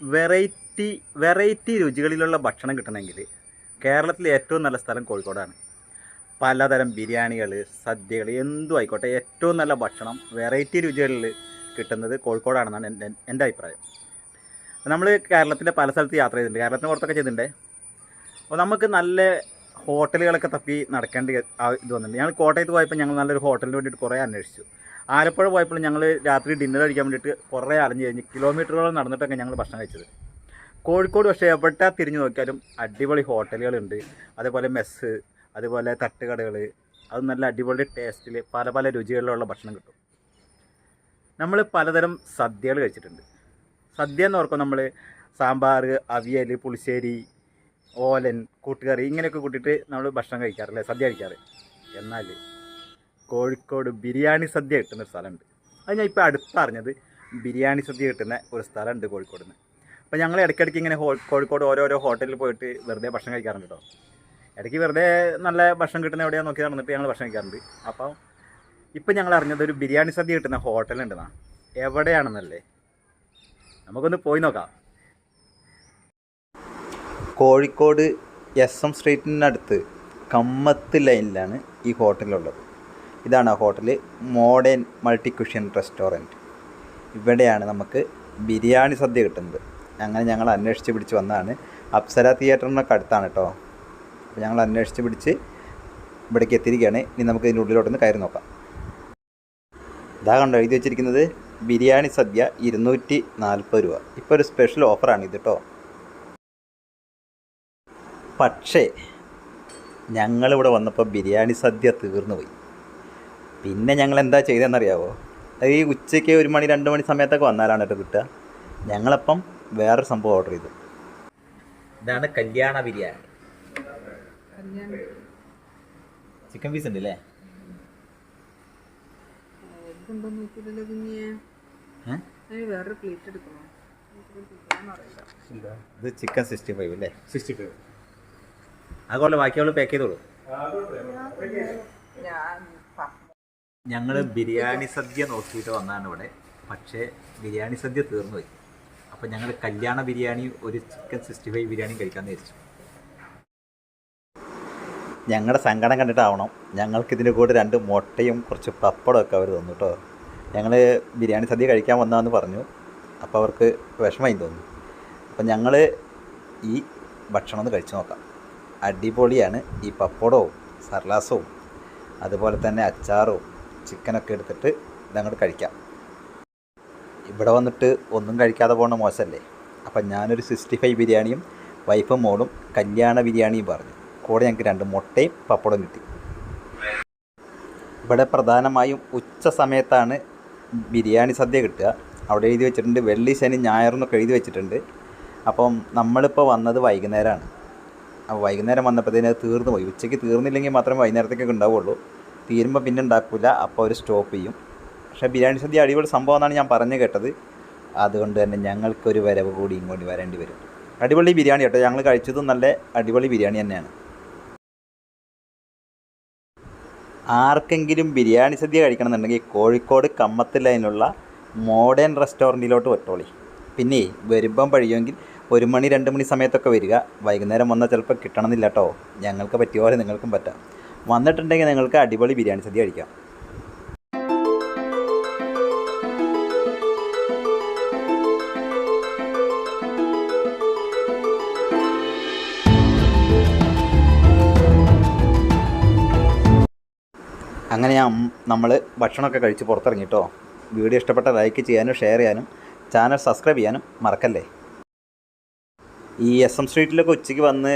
Variety variety രുചികളിലുള്ള ഭക്ഷണം കിട്ടണമെങ്കിൽ കേരളത്തിലെ ഏറ്റവും നല്ല സ്ഥലം കോഴിക്കോടാണ്. പലതരം ബിരിയാണികൾ സദ്യകൾ എന്തും ആയിക്കോട്ടെ ഏറ്റവും നല്ല ഭക്ഷണം വെറൈറ്റി രുചികളിൽ കിട്ടുന്നത് കോഴിക്കോടാണെന്നാണ് എന്റെ എന്റെ അഭിപ്രായം. നമ്മൾ കേരളത്തിന്റെ പല സ്ഥലത്ത് യാത്ര ചെയ്തിട്ടുണ്ട്. കേരളത്തിന് പുറത്തൊക്കെ ചെയ്തിട്ടുണ്ട്. അപ്പോൾ നമുക്ക് നല്ല ഹോട്ടലുകളൊക്കെ തപ്പി നടക്കേണ്ട ഇത് വന്നിട്ടുണ്ട്. ഞങ്ങൾ കോട്ടയത്ത് പോയപ്പോൾ ഞങ്ങൾ നല്ലൊരു ഹോട്ടലിന് വേണ്ടിയിട്ട് കുറേ അന്വേഷിച്ചു. ആലപ്പുഴ പോയപ്പോൾ ഞങ്ങൾ രാത്രി ഡിന്നർ കഴിക്കാൻ വേണ്ടിയിട്ട് കുറേ അലഞ്ഞു കഴിഞ്ഞ് കിലോമീറ്ററുകളോളം നടന്നിട്ടൊക്കെ ഞങ്ങൾ ഭക്ഷണം കഴിച്ചത്. കോഴിക്കോട് പക്ഷേ എവിടെ തിരിഞ്ഞു നോക്കിയാലും അടിപൊളി ഹോട്ടലുകളുണ്ട്. അതേപോലെ മെസ്സ് അതുപോലെ തട്ടുകടകൾ അത് നല്ല അടിപൊളി ടേസ്റ്റിൽ പല പല രുചികളിലുള്ള ഭക്ഷണം കിട്ടും. നമ്മൾ പലതരം സദ്യകൾ കഴിച്ചിട്ടുണ്ട്. സദ്യ എന്ന് ഓർക്കും നമ്മൾ സാമ്പാർ അവിയൽ പുളിശ്ശേരി ഓലൻ കൂട്ടുകറി ഇങ്ങനെയൊക്കെ കൂട്ടിയിട്ട് നമ്മൾ ഭക്ഷണം കഴിക്കാറില്ലേ സദ്യ കഴിക്കാറ്. എന്നാൽ കോഴിക്കോട് ബിരിയാണി സദ്യ കിട്ടുന്ന ഒരു സ്ഥലമുണ്ട്. അത് ഞാൻ ഇപ്പോൾ അടുത്തറിഞ്ഞത് ബിരിയാണി സദ്യ കിട്ടുന്ന ഒരു സ്ഥലമുണ്ട് കോഴിക്കോട് നിന്ന് അപ്പോൾ ഞങ്ങൾ ഇടയ്ക്കിടയ്ക്ക് ഇങ്ങനെ കോഴിക്കോട് ഓരോരോ ഹോട്ടലിൽ പോയിട്ട് വെറുതെ ഭക്ഷണം കഴിക്കാറുണ്ട് കേട്ടോ. ഇടയ്ക്ക് വെറുതെ നല്ല ഭക്ഷണം കിട്ടുന്ന എവിടെയാണെന്ന് നോക്കി നടന്നിട്ട് ഞങ്ങൾ ഭക്ഷണം കഴിക്കാറുണ്ട്. അപ്പം ഇപ്പം ഞങ്ങൾ അറിഞ്ഞത് ഒരു ബിരിയാണി സദ്യ കിട്ടുന്ന ഹോട്ടലുണ്ടെന്നാ. എവിടെയാണെന്നല്ലേ? നമുക്കൊന്ന് പോയി നോക്കാം. കോഴിക്കോട് എസ് എം സ്ട്രീറ്റിനടുത്ത് കമ്മത്ത് ലൈനിലാണ് ഈ ഹോട്ടലുള്ളത്. ഇതാണ് ആ hotel. Modern multi cuisine restaurant. ഇവിടെയാണ് നമുക്ക് ബിരിയാണി സദ്യ കിട്ടുന്നത്. അങ്ങനെ ഞങ്ങൾ അന്വേഷിച്ച് പിടിച്ച് വന്നതാണ് അപ്സര തിയേറ്ററിനൊക്കെ അടുത്താണ് കേട്ടോ. അപ്പോൾ ഞങ്ങൾ അന്വേഷിച്ച് പിടിച്ച് ഇവിടേക്ക് എത്തിയിരിക്കുകയാണ്. ഇനി നമുക്ക് ഇതിന്റെ ഉള്ളിലോട്ടൊന്ന് കയറി നോക്കാം. ഇതാ കണ്ടോ എഴുതി വെച്ചിരിക്കുന്നത് ബിരിയാണി സദ്യ ഇരുന്നൂറ്റി നാൽപ്പത് രൂപ. ഇപ്പോൾ ഒരു സ്പെഷ്യൽ ഓഫറാണ് ഇത് കേട്ടോ. പക്ഷേ ഞങ്ങളിവിടെ വന്നപ്പോൾ ബിരിയാണി സദ്യ തീർന്നു പോയി പിന്നെ ഞങ്ങൾ എന്താ ചെയ്തതെന്നറിയാവോ? അത് ഈ ഉച്ചയ്ക്ക് ഒരു മണി രണ്ട് മണി സമയത്തൊക്കെ വന്നാലാണ് കേട്ടോ കിട്ടുക. ഞങ്ങളപ്പം വേറൊരു സംഭവം ഓർഡർ ചെയ്തു. ഇതാണ് കല്യാണ ബിരിയാണി. ചിക്കൻ പീസ് ഉണ്ട് അല്ലേ ഇത് ചിക്കൻ സിക്സ്റ്റി ഫൈവ് അല്ലേ? സിക്സ്റ്റി ഫൈവ് അതുപോലെ ബാക്കിയുള്ള പാക്ക് ചെയ്തോളൂ. ഞങ്ങൾ ബിരിയാണി സദ്യ നോക്കിയിട്ട് വന്നാണ് ഇവിടെ. പക്ഷേ ബിരിയാണി സദ്യ തീർന്നുപോയി. അപ്പം ഞങ്ങൾ കല്യാണ ബിരിയാണി ഒരു ചിക്കൻ സിക്സ്റ്റി ഫൈവ് ബിരിയാണി കഴിക്കാൻ വിചാരിച്ചു. ഞങ്ങളുടെ സങ്കടം കണ്ടിട്ടാവണം. ഞങ്ങൾക്ക് ഇതിന്റെ കൂടെ രണ്ട് മുട്ടയും കുറച്ച് പപ്പടമൊക്കെ അവർ തന്നു കേട്ടോ ഞങ്ങൾ ബിരിയാണി സദ്യ കഴിക്കാൻ വന്നതെന്ന് പറഞ്ഞു. അപ്പോൾ അവർക്ക് വിഷമമായി തോന്നുന്നു അപ്പം ഞങ്ങൾ ഈ ഭക്ഷണം ഒന്ന് കഴിച്ചു നോക്കാം. അടിപൊളിയാണ് ഈ പപ്പടവും സർലാസവും അതുപോലെ തന്നെ അച്ചാറും ചിക്കനൊക്കെ എടുത്തിട്ട് ഇതങ്ങോട്ട് കഴിക്കാം. ഇവിടെ വന്നിട്ട് ഒന്നും കഴിക്കാതെ പോകുന്ന മോശമല്ലേ അപ്പം ഞാനൊരു സിക്സ്റ്റി ഫൈവ് ബിരിയാണിയും വൈഫും മോളും കല്യാണ ബിരിയാണിയും പറഞ്ഞു. കൂടെ ഞങ്ങൾക്ക് രണ്ട് മുട്ടയും പപ്പടം കിട്ടി. ഇവിടെ പ്രധാനമായും ഉച്ച സമയത്താണ് ബിരിയാണി സദ്യ കിട്ടുക. അവിടെ എഴുതി വെച്ചിട്ടുണ്ട് വെള്ളി ശനി ഞായർ എന്നൊക്കെ എഴുതി വെച്ചിട്ടുണ്ട്. അപ്പം നമ്മളിപ്പോൾ വന്നത് വൈകുന്നേരമാണ്. അപ്പോൾ വൈകുന്നേരം വന്നപ്പോഴത്തേന് അത് തീർന്നു പോയി. ഉച്ചയ്ക്ക് തീർന്നില്ലെങ്കിൽ മാത്രമേ വൈകുന്നേരത്തേക്കൊക്കെ ഉണ്ടാവുള്ളൂ. തീരുമ്പോൾ പിന്നെ ഉണ്ടാക്കില്ല അപ്പോൾ അവർ സ്റ്റോപ്പ് ചെയ്യും. പക്ഷേ ബിരിയാണി സദ്യ അടിപൊളി സംഭവം എന്നാണ് ഞാൻ പറഞ്ഞു കേട്ടത്. അതുകൊണ്ട് തന്നെ ഞങ്ങൾക്കൊരു വരവ് കൂടി ഇങ്ങോട്ട് വരേണ്ടി വരും. അടിപൊളി ബിരിയാണി കേട്ടോ. ഞങ്ങൾ കഴിച്ചതും നല്ല അടിപൊളി ബിരിയാണി തന്നെയാണ്. ആർക്കെങ്കിലും ബിരിയാണി സദ്യ കഴിക്കണമെന്നുണ്ടെങ്കിൽ കോഴിക്കോട് കമ്മത്ത് ലൈനിലുള്ള മോഡേൺ റെസ്റ്റോറന്റിലോട്ട് വിട്ടോളി. പിന്നെ വരുമ്പം കഴിയുമെങ്കിൽ ഒരു മണി രണ്ട് മണി സമയത്തൊക്കെ വരിക. വൈകുന്നേരം വന്നാൽ ചിലപ്പോൾ കിട്ടണമെന്നില്ല കേട്ടോ. ഞങ്ങൾക്ക് പറ്റിയ പോലെ നിങ്ങൾക്കും പറ്റാം. വന്നിട്ടുണ്ടെങ്കിൽ നിങ്ങൾക്ക് അടിപൊളി ബിരിയാണി സദ്യ കഴിക്കാം. അങ്ങനെ ഞാൻ നമ്മൾ ഭക്ഷണമൊക്കെ കഴിച്ച് പുറത്തിറങ്ങിട്ടോ. വീഡിയോ ഇഷ്ടപ്പെട്ട ലൈക്ക് ചെയ്യാനും ഷെയർ ചെയ്യാനും ചാനൽ സബ്സ്ക്രൈബ് ചെയ്യാനും മറക്കല്ലേ? ഈ എസ് എം സ്ട്രീറ്റിലൊക്കെ ഉച്ചയ്ക്ക് വന്ന്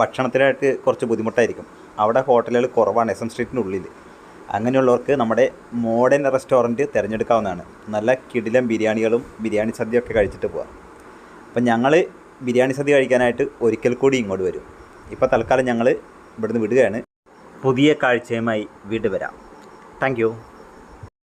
ഭക്ഷണത്തിനായിട്ട് കുറച്ച് ബുദ്ധിമുട്ടായിരിക്കും. അവിടെ ഹോട്ടലുകൾ കുറവാണ് എസ് എം സ്ട്രീറ്റിന്റെ ഉള്ളിൽ. അങ്ങനെയുള്ളവർക്ക് നമ്മുടെ മോഡേൺ റെസ്റ്റോറന്റ് തിരഞ്ഞെടുക്കാവുന്നതാണ്. നല്ല കിടിലം ബിരിയാണികളും ബിരിയാണി സദ്യയൊക്കെ കഴിച്ചിട്ട് പോവാം. അപ്പം ഞങ്ങൾ ബിരിയാണി സദ്യ കഴിക്കാനായിട്ട് ഒരിക്കൽ കൂടി ഇങ്ങോട്ട് വരും. ഇപ്പോൾ തൽക്കാലം ഞങ്ങൾ ഇവിടുന്ന് വിടുകയാണ്. പുതിയ കാഴ്ചയുമായി വീണ്ടും വരാം താങ്ക്